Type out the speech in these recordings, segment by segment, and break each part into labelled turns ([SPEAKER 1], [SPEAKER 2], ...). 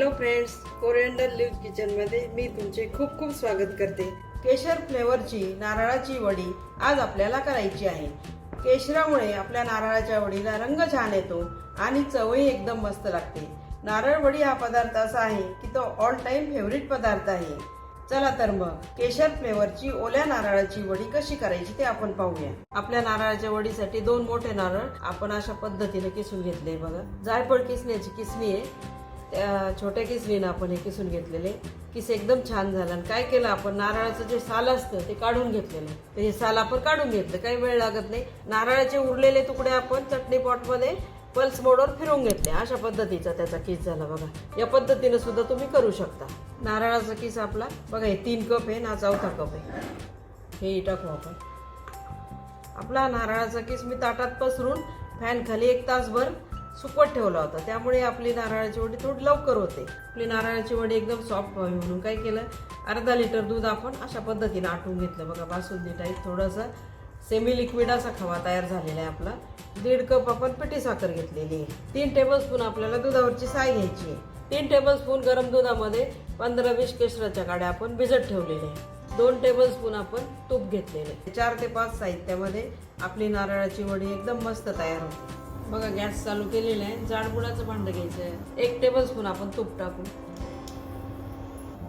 [SPEAKER 1] Hello friends coriander leave किचनमध्ये मी तुमचे खूप खूप स्वागत करते. केशर फ्लेवरची नारळाची वडी आज आपल्याला करायची आहे. केशरामुळे आपल्या नारळाच्या वडीला रंग छान येतो आणि चवही एकदम मस्त लागते. नारळ वडी हा पदार्थ असा आहे की तो ऑल टाईम फेवरेट पदार्थ आहे. चला तर मग केशर फ्लेवरची ओल्या नारळाची वडी कशी करायची ते आपण पाहूया. आपल्या नारळाच्या वडीसाठी दोन मोठे नारळ आपण अशा पद्धतीने किसून घेतले बघा. जायफळ किसण्याची किसणी आहे. छोट्या किसलीनं आपण हे किसून घेतलेले. किस एकदम छान झाला आणि काय केलं आपण? नारळाचं जे साल असतं ते काढून घेतलेलं. तर हे साल आपण काढून घेतलं. काही वेळ लागत नाही. नारळाचे उरलेले तुकडे आपण चटणी पॉटमध्ये पल्स मोडवर फिरवून घेतले. अशा पद्धतीचा त्याचा किस झाला बघा. या पद्धतीनं सुद्धा तुम्ही करू शकता. नारळाचा किस आपला? बघा हे तीन कप आहे ना चौथा कप आहे. हे टाकू आपण. आपला नारळाचा किस मी ताटात पसरून फॅन खाली एक तासभर सुकवत ठेवला होता. त्यामुळे आपली नारळाची वडी थोडी लवकर होते. आपली नारळाची वडी एकदम सॉफ्ट व्हावी म्हणून काय केलं? अर्धा लिटर दूध आपण अशा पद्धतीने आटून घेतलं. बघा बासुंदी टाईप थोडंसं सेमी लिक्विड असा खवा तयार झालेला आहे आपला. दीड कप आपण पिठी साखर घेतलेली आहे. तीन टेबलस्पून आपल्याला दुधावरची साय घ्यायची आहे. तीन टेबलस्पून गरम दुधामध्ये पंधरा वीस केशराच्या गाड्या आपण भिजत ठेवलेल्या आहे दोन टेबलस्पून आपण तूप घेतलेले चार ते पाच साहित्यामध्ये आपली नारळाची वडी एकदम मस्त तयार होते. बघा गॅस चालू केलेला आहे. जाडबुडाचं भांडं घ्यायचं आहे. एक टेबलस्पून आपण तूप टाकू.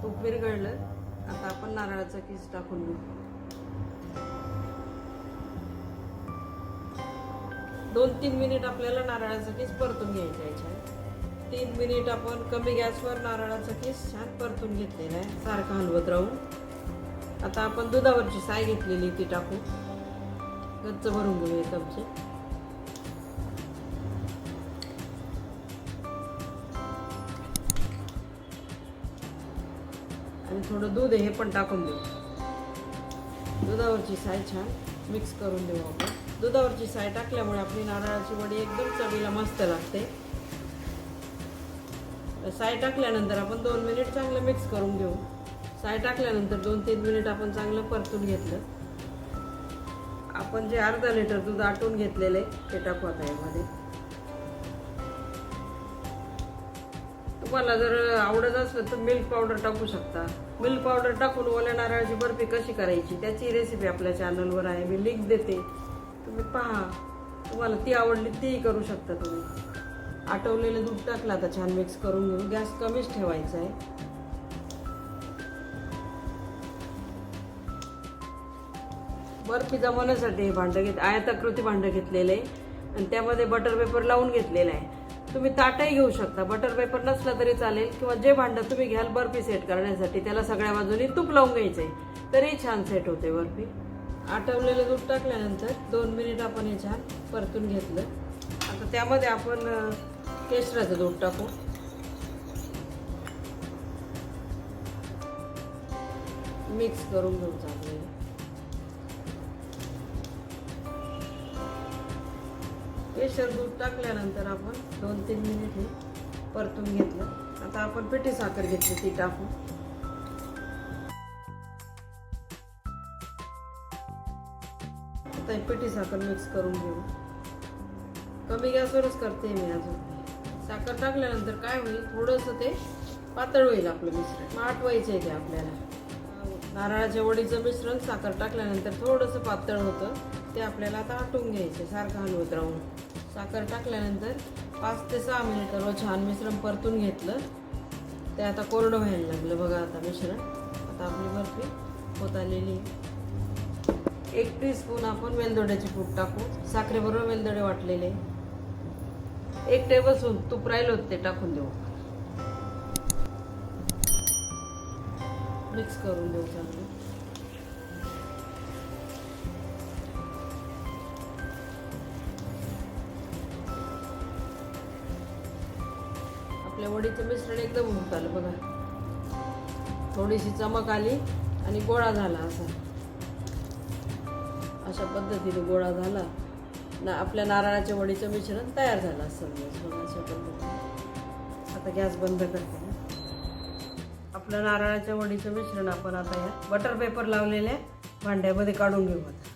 [SPEAKER 1] तूप विरघळलं आता आपण नारळाचा किस टाकून घेऊ. दोन तीन मिनिट आपल्याला नारळाचा किस परतून घ्यायचा याच्यात तीन मिनिट आपण कमी गॅसवर नारळाचा किस छान परतून घेतलेला आहे. सारखं हलवत राहून आता आपण दुधावरची साय घेतलेली ती टाकू. गच्च भरून घेऊ एक चमचे थोडं दूध हे पण टाकून देऊ. दुधावरची साय छान मिक्स करून देऊ आपण. दुधावरची साय टाकल्यामुळे आपली नारळाची वडी एकदम चवीला मस्त लागते. साय टाकल्यानंतर आपण दोन मिनिट चांगलं मिक्स करून घेऊ. साय टाकल्यानंतर दोन तीन मिनिट आपण चांगलं परतून घेतलं. आपण जे अर्धा लिटर दूध आटून आहे ते टाकू आता यामध्ये. तुम्हाला जर आवडत असलं तर मिल्क पावडर टाकू शकता. मिल्क पावडर टाकून ओल्या नारळाची बर्फी कशी करायची? त्याची रेसिपी आपल्या चॅनलवर आहे. मी लिंक देते. तुम्ही पहा. तुम्हाला ती आवडली तीही करू शकता तुम्ही. आटवलेलं दूध टाकलं आता छान मिक्स करून घेऊ गॅस कमीच ठेवायचा आहे. बर्फी जमवण्यासाठी हे भांडं घेत आयताकृती भांडं घेतलेलं आहे. आणि त्यामध्ये बटर पेपर लावून घेतलेलं आहे. तुम्ही ताटही घेऊ शकता. बटर पेपर नसला तरी चालेल किंवा जे भांडं तुम्ही घ्याल बर्फी सेट करण्यासाठी त्याला सगळ्या बाजूनी तूप लावून घ्यायचंय. तरीही छान सेट होते बर्फी. आटवलेलं दूध टाकल्यानंतर दोन मिनिट आपण हे छान परतून घेतलं. आता त्यामध्ये आपण केशराचं दूध टाकू. मिक्स करून घेऊ चांगले. केशर दूध टाकल्यानंतर आपण दोन तीन मिनिट हे परतून घेतलं. आता आपण पिठी साखर घेतली ती टाकू आता पिठी साखर मिक्स करून घेऊ. कमी गॅसवरच करते मी अजून. साखर टाकल्यानंतर काय होईल थोडंसं ते पातळ होईल आपलं मिश्रण. आटवायचं आहे ते आपल्याला. नारळाच्या वडीचं मिश्रण साखर टाकल्यानंतर थोडंसं पातळ होतं ते आपल्याला आता आटून घ्यायचं सारखं हलवत राहून. साखर टाकल्यानंतर पाच ते सहा मिनिटावर छान मिश्रण परतून घेतलं. ते आता कोरडं व्हायला लागलं बघा आता मिश्रण. आता आपली बर्फी होत आलेली. आहे. एक टी स्पून आपण वेलदोड्याचे पूड टाकू. साखरेबरोबर वेलदोडे वाटलेले. एक टेबल स्पून तूप राहिलं होतं ते टाकून देऊ. मिक्स करून देऊ चांगलं. आपल्या वडीचं मिश्रण एकदम होत आलं बघा. थोडीशी चमक आली आणि गोळा झाला असा. अशा पद्धतीने गोळा झाला. ना आपल्या नारळाच्या वडीचं मिश्रण तयार झालं असं म्हणजे बघा अशा पद्धतीने. आता गॅस बंद करते आपलं नारळाच्या वडीचं मिश्रण आपण आता या बटर पेपर लावलेल्या भांड्यामध्ये काढून घेऊ आता.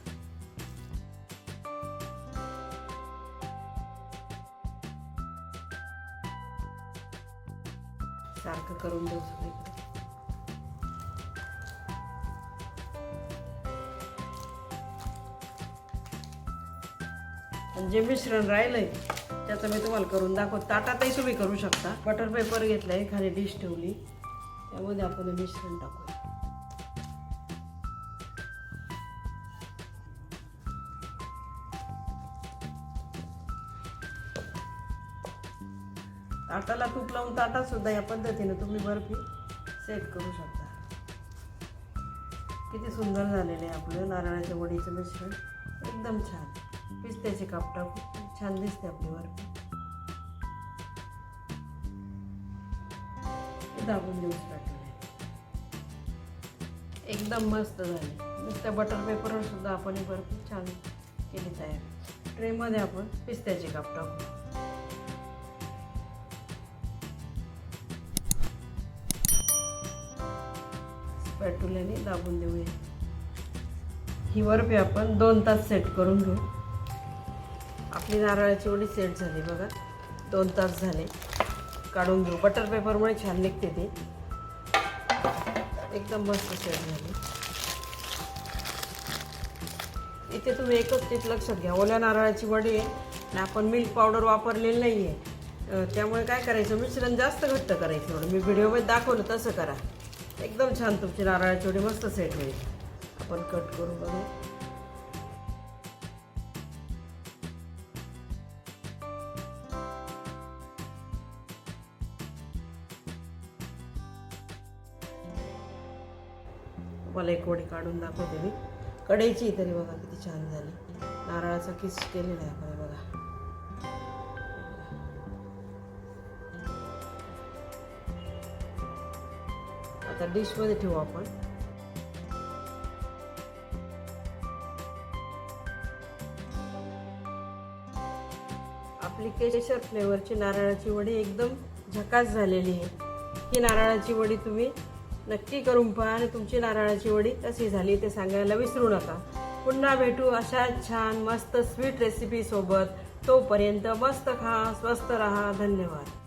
[SPEAKER 1] सारखं करून देऊ सगळीकडे आणि जे मिश्रण राहिलंय त्याचं मी तुम्हाला करून दाखवत. ताटातही तुम्ही करू शकता. बटर पेपर घेतलाय खाली डिश ठेवली. त्यामध्ये आपण मिश्रण टाकू ताटाला तूप लावून ताटात सुद्धा या पद्धतीने तुम्ही बर्फी सेट करू शकता. किती सुंदर झालेले आहे आपलं नारळाच्या वडीचं मिश्रण. एकदम छान. पिस्त्याचे काप टाकू छान दिसते आपली बर्फी. दाबून देऊ टाकले. एकदम मस्त झाले. नुसत्या बटर पेपरवर सुद्धा आपण ही बर्फी छान केली तयार. ट्रेमध्ये आपण पिस्त्याचे काप टाकू. स्पॅटुल्याने दाबून देऊया. ही बर्फी आपण दोन तास सेट करून घेऊ. आपली नारळाची वडी सेट झाली बघा. दोन तास झाले. काढून घेऊ. बटर पेपरमुळे छान निघते ते. एकदम मस्त सेट झाली. इथे तुम्ही एकच टीप लक्षात घ्या. ओल्या नारळाची वडी आहे आणि आपण मिल्क पावडर वापरलेली नाही आहे त्यामुळे काय करायचं? मिश्रण जास्त घट्ट करायचं एवढं. मी व्हिडिओमध्ये दाखवलं तसं करा. एकदम छान तुमची नारळाची वडी मस्त सेट होईल. आपण कट करू बघा. मला एक वडी काढून दाखवते मी. कढईची तरी बघा किती छान झाली. नारळाचा किस केलेला आहे आपण बघा. आता डिशमध्ये ठेवू आपण. आपली केशर फ्लेवरची नारळाची वडी एकदम झकास झालेली आहे. ही नारळाची वडी तुम्ही नक्की करून पहा आणि तुमची नारळाची वडी कशी झाली ते सांगायला विसरू नका. पुन्हा भेटू अशा छान मस्त स्वीट रेसिपी सोबत. तोपर्यंत मस्त खा स्वस्त राहा. धन्यवाद.